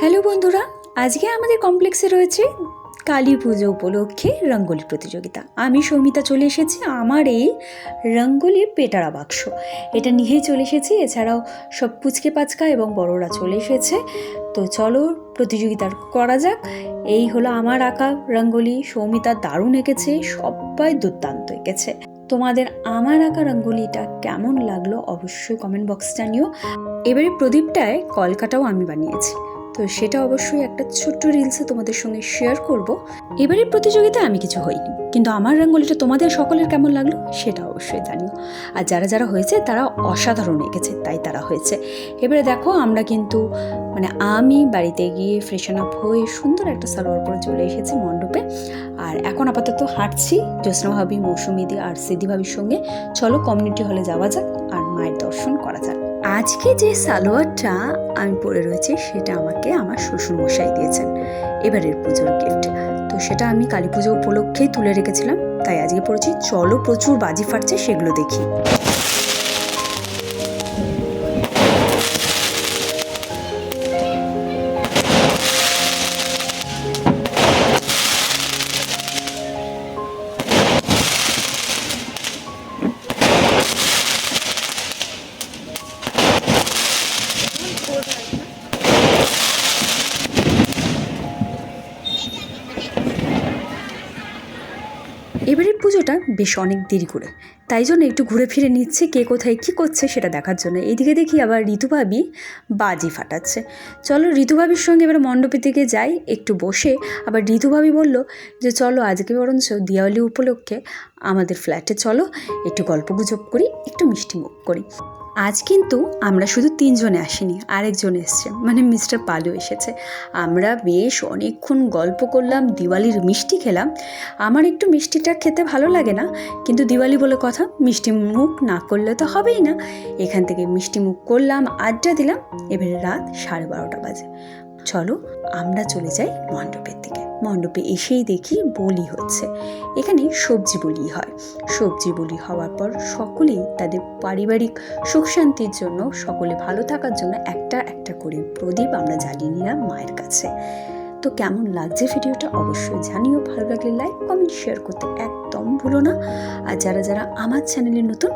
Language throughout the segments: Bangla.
হ্যালো বন্ধুরা, আজকে আমাদের কমপ্লেক্সে রয়েছে কালী পুজো উপলক্ষে রঙ্গোলি প্রতিযোগিতা। আমি সৌমিতা চলে এসেছি, আমার এই রঙ্গোলির পেটারা বাক্স। এটা নিয়েই চলে এসেছি, এছাড়াও সব পুচকে পাচকা এবং বড়রা চলে এসেছে। তো চলো প্রতিযোগিতার করা যাক। এই হলো আমার আঁকা রঙ্গোলি, সৌমিতা দারুণ এঁকেছে, সবাই দুর্দান্ত এঁকেছে। তোমাদের আমার আঁকা রঙ্গোলিটা কেমন লাগল অবশ্যই কমেন্ট বক্স জানিও। এবারে প্রদীপটায় কলকাটাও আমি বানিয়েছি। তো সেটা অবশ্যই একটা ছোট্ট রিলসে তোমাদের সঙ্গে শেয়ার করব। এবারে প্রতিযোগিতায় আমি কিছু হইনি, কিন্তু আমার রঙ্গোলিটা তোমাদের সকলের কেমন লাগল সেটা অবশ্যই জানিও। আর যারা যারা হয়েছে তারা অসাধারণ এঁকেছে, তাই তারা হয়েছে। এবারে দেখো আমরা কিন্তু মানে আমি বাড়িতে গিয়ে ফ্রেশন আপ হয়ে সুন্দর একটা সালোয়ার পরে চলে এসেছি মণ্ডপে। আর এখন আপাতত হাঁটছি, জ্যোৎস্না ভাবি মৌসুমিদি আর সিদ্ধি ভাবির সঙ্গে। চলো কমিউনিটি হলে যাওয়া যাক আর মায়ের দর্শন করা যাক। আজকে যে সালোয়ারটা আমি পরে রয়েছি, সেটা আমাকে আমার শ্বশুর মশাই দিয়েছেন এবারের পুজোর গিফট তো সেটা আমি কালী পুজো উপলক্ষেই তুলে রেখেছিলাম। তাই আজকে পড়েছি। চলো প্রচুর বাজি ফাটছে, সেগুলো দেখি। এবারের পুজোটা বেশ অনেক দেরি করে। তাই জন্য একটু ঘুরে ফিরে নিচ্ছে কে কোথায় কী করছে সেটা দেখার জন্য। এইদিকে দেখি আবার ঋতুভাবি বাজি ফাটাচ্ছে। চলো ঋতুভাবির সঙ্গে এবার মণ্ডপের দিকে যাই, একটু বসে। আবার ঋতুভাবি বলল যে, চলো আজকে বরঞ্চ দিওয়ালি উপলক্ষে আমাদের ফ্ল্যাটে চলো, একটু গল্প গুজব করি, একটু মিষ্টি মুখ করি। আজ কিন্তু আমরা শুধু তিনজনে আসিনি, আরেকজন এসছে মানে মিস্টার পালু এসেছে। আমরা বেশ অনেকক্ষণ গল্প করলাম, দিওয়ালির মিষ্টি খেলাম। আমার একটু মিষ্টিটা খেতে ভালো লাগে না, কিন্তু দিওয়ালি বলে কথা, মিষ্টি মুখ না করলে তো হবেই না। এখান থেকে মিষ্টি মুখ করলাম, আড্ডা দিলাম, এবারে রাত সাড়ে বারোটা বাজে। চলো আমরা চলে যাই মণ্ডপের দিকে। মণ্ডপে এসেই দেখি বলি হচ্ছে। এখানে সবজি বলি হয়। সবজি বলি হওয়ার পর সকলেই তাদের পারিবারিক সুখ শান্তির জন্য, সকলে ভালো থাকার জন্য একটা একটা করে প্রদীপ আমরা জ্বালিয়ে নিলাম মায়ের কাছে। তো কেমন লাগছে ভিডিওটা অবশ্যই জানিও। ভালো লাগলে লাইক কমেন্ট শেয়ার করতে একদম ভুলো না। আর যারা যারা আমার চ্যানেলে নতুন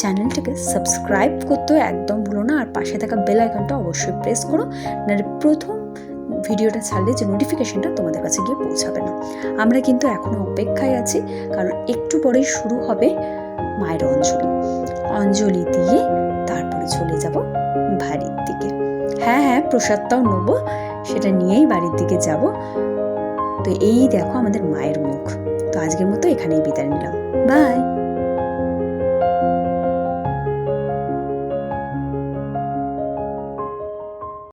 চ্যানেলটাকে সাবস্ক্রাইব করতেও একদম ভুলো না, আর পাশে থাকা বেল আইকনটা অবশ্যই প্রেস করো, নাহলে প্রথম ভিডিওটা ছাড়লে যে নোটিফিকেশনটা তোমাদের কাছে গিয়ে পৌঁছাবে না। আমরা কিন্তু এখনও অপেক্ষায় আছি, কারণ একটু পরেই শুরু হবে মায়ের অঞ্জলি। অঞ্জলি দিয়ে তারপরে চলে যাব বাড়ির দিকে। হ্যাঁ হ্যাঁ প্রসাদটাও নেব, সেটা নিয়েই বাড়ির দিকে যাব। তো এই দেখো আমাদের মায়ের মুখ। তো আজকের মতো এখানেই বিদায় নিলাম।